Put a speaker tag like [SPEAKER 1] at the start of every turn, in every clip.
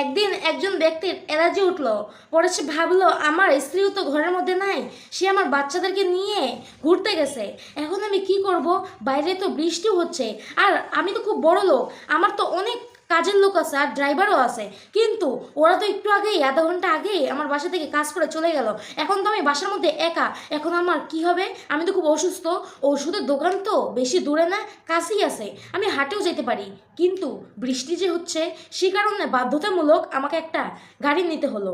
[SPEAKER 1] একদিন একজন ব্যক্তির এলার্জি উঠল। পরে সে ভাবলো, আমার স্ত্রীও তো ঘরের মধ্যে নাই, সে আমার বাচ্চাদেরকে নিয়ে ঘুরতে গেছে। এখন আমি কি করব? বাইরে তো বৃষ্টি হচ্ছে। আর আমি তো খুব বড় লোক আমার তো অনেক কাজের লোক আছে আর ড্রাইভারও আছে। কিন্তু ওরা তো একটু আগেই, আধা ঘণ্টা আগেই আমার বাসা থেকে কাজ করে চলে গেল। এখন তো আমি বাসার মধ্যে একা। এখন আমার কি হবে? আমি তো খুব অসুস্থ। ওষুধের দোকান তো বেশি দূরে না, কাছেই আছে। আমি হাটেও যেতে পারি। কিন্তু বৃষ্টি যে হচ্ছে, সে কারণে বাধ্যতামূলক আমাকে একটা গাড়ি নিতে হলো।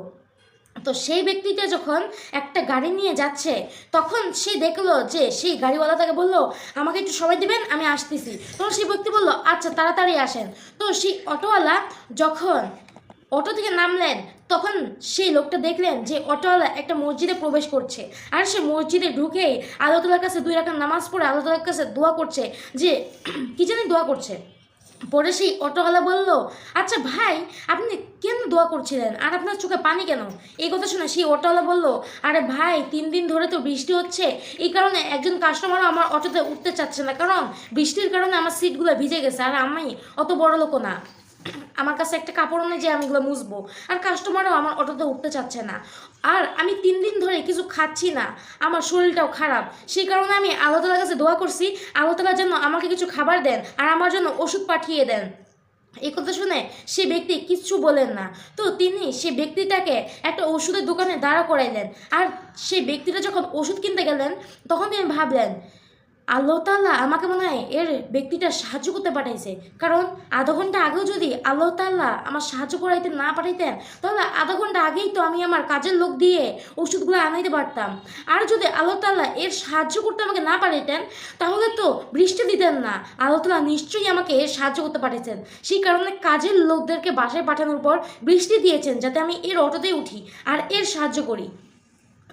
[SPEAKER 1] তো সেই ব্যক্তিটা যখন একটা গাড়ি নিয়ে যাচ্ছে, তখন সে দেখল যে সেই গাড়িওয়ালা তাকে বলল, আমাকে একটু সময় দিবেন, আমি আসতেছি। তখন সেই ব্যক্তি বলল আচ্ছা তাড়াতাড়ি আসেন। তো সেই অটোওয়ালা যখন অটো থেকে নামলেন, তখন সেই লোকটা দেখলেন যে অটোওয়ালা একটা মসজিদে প্রবেশ করছে। আর সে মসজিদে ঢুকেই আল্লাহ তালার কাছে দুই রাখার নামাজ পড়ে আল্লাহ তালার কাছে দোয়া করছে যে, কি জানি দোয়া করছে। পরে সেই অটোওয়ালা বলল আচ্ছা ভাই, আপনি কেন দোয়া করছিলেন? আর আপনার চোখে পানি কেন? এই কথা শুনে সেই অটোওয়ালা বলল, আরে ভাই, তিন দিন ধরে তো বৃষ্টি হচ্ছে। এই কারণে একজন কাস্টমারও আমার অটোতে উঠতে চাচ্ছে না। কারণ বৃষ্টির কারণে আমার সিটগুলো ভিজে গেছে। আর আমি অত বড় লোকও না। আমার কাছে একটা কাপড় নেই যে আমি এগুলো মুছবো। আর কাস্টমারও আমার অটোতে উঠতে চাচ্ছে না। আর আমি তিন দিন ধরে কিছু খাচ্ছি না। আমার শরীরটাও খারাপ। সেই কারণে আমি আল্লাহ তালার কাছে দোয়া করছি, আল্লাহ তালা যেন আমাকে কিছু খাবার দেন আর আমার জন্য ওষুধ পাঠিয়ে দেন। এই কথা শুনে সে ব্যক্তি কিচ্ছু বলেন না। তো তিনি সে ব্যক্তিটাকে একটা ওষুধের দোকানে দাঁড়া করাইলেন। আর সেই ব্যক্তিটা যখন ওষুধ কিনতে গেলেন, তখন তিনি ভাবলেন আল্লাহ তাল্লাহ আমাকে মনে হয় এর ব্যক্তিটা সাহায্য করতে পাঠাইছে। কারণ আধা ঘণ্টা আগেও যদি আল্লাহ তাল্লাহ আমার সাহায্য করাইতে না পাঠাইতেন, তাহলে আধা ঘণ্টা আগেই তো আমি আমার কাজের লোক দিয়ে ওষুধগুলো আনাইতে পারতাম। আর যদি আল্লাহ তাল্লাহ এর সাহায্য করতে আমাকে না পাঠাইতেন, তাহলে তো বৃষ্টি দিতেন না। আল্লাহ তাল্লাহ নিশ্চয়ই আমাকে এর সাহায্য করতে পাঠাইছেন। সেই কারণে কাজের লোকদেরকে বাসায় পাঠানোর পর বৃষ্টি দিয়েছেন, যাতে আমি এর অটোতেই উঠি আর এর সাহায্য করি।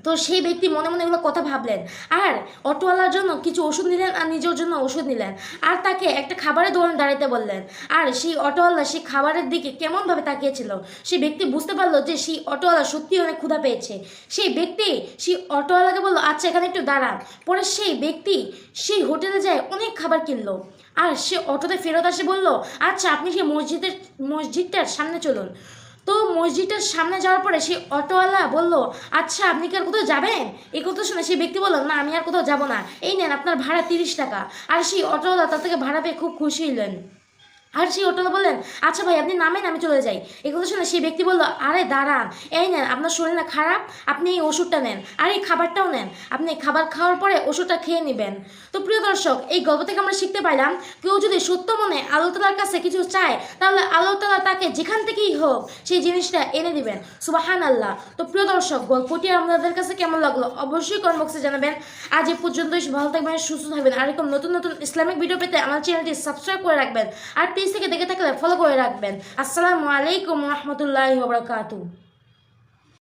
[SPEAKER 1] তো সেই ব্যক্তি মনে মনে এগুলো কথা ভাবলেন। আর অটোওয়ালার জন্য কিছু ওষুধ নিলেন আর নিজের জন্য ওষুধ নিলেন। আর তাকে একটা খাবারের দোকানে দাঁড়াতে বললেন। আর সেই অটোওয়ালা সেই খাবারের দিকে কেমনভাবে তাকিয়েছিল, সেই ব্যক্তি বুঝতে পারল যে সেই অটোওয়ালা সত্যি অনেক ক্ষুধা পেয়েছে। সেই ব্যক্তি, সেই অটোওয়ালাকে বলল আচ্ছা এখানে একটু দাঁড়ান। পরে সেই ব্যক্তি সেই হোটেলে যায় অনেক খাবার কিনলো। আর সে অটোতে ফেরত আসে বলল আচ্ছা আপনি সেই মসজিদের, মসজিদটার সামনে চলুন। তো মসজিদের সামনে যাওয়ার পরে সেই অটোওয়ালা বলল আচ্ছা আপনি কি আর কোথাও যাবেন? এই কথা শুনে সেই ব্যক্তি বলল, না, আমি আর কোথাও যাব না। এই নেন, আপনার ভাড়া তিরিশ টাকা। আর সেই অটোওয়ালা তার থেকে ভাড়া পেয়ে খুব খুশি হলেন আর সেই অটোওয়ালা বললেন আচ্ছা ভাই, আপনি নামেন, আমি চলে যাই। কথা শুনে সেই ব্যক্তি বলল, আরে দাঁড়ান, এই নেন, আপনার শরীর না খারাপ, আপনি এই ওষুধটা নেন, আর এই খাবারটাও নেন, আপনি খাবার খাওয়ার পরে ওষুধটা খেয়ে নেবেন। তো প্রিয় দর্শক, এই গল্প থেকে আমরা শিখতে পাইলাম, কেউ যদি সত্য মনে আল্লাহ তালার কাছে কিছু চায়, তাহলে আল্লাহ তালা তাকে যেখান থেকেই হোক, সেই জিনিসটা এনে দিবেন। সুবাহান আল্লাহ তো প্রিয় দর্শক, গল্পটি আপনাদের কাছে কেমন লাগল অবশ্যই কমেন্ট জানাবেন। আজ এ পর্যন্তই, ভালো থাকবেন, সুস্থ থাকবেন। আর এরকম নতুন নতুন ইসলামিক ভিডিও পেতে আমার চ্যানেলটি সাবস্ক্রাইব করে রাখবেন। আর পেজ থেকে দেখে থাকলে ফলো করে রাখবেন। আসসালামু আলাইকুম রহমতুল্লাহ বরকাতু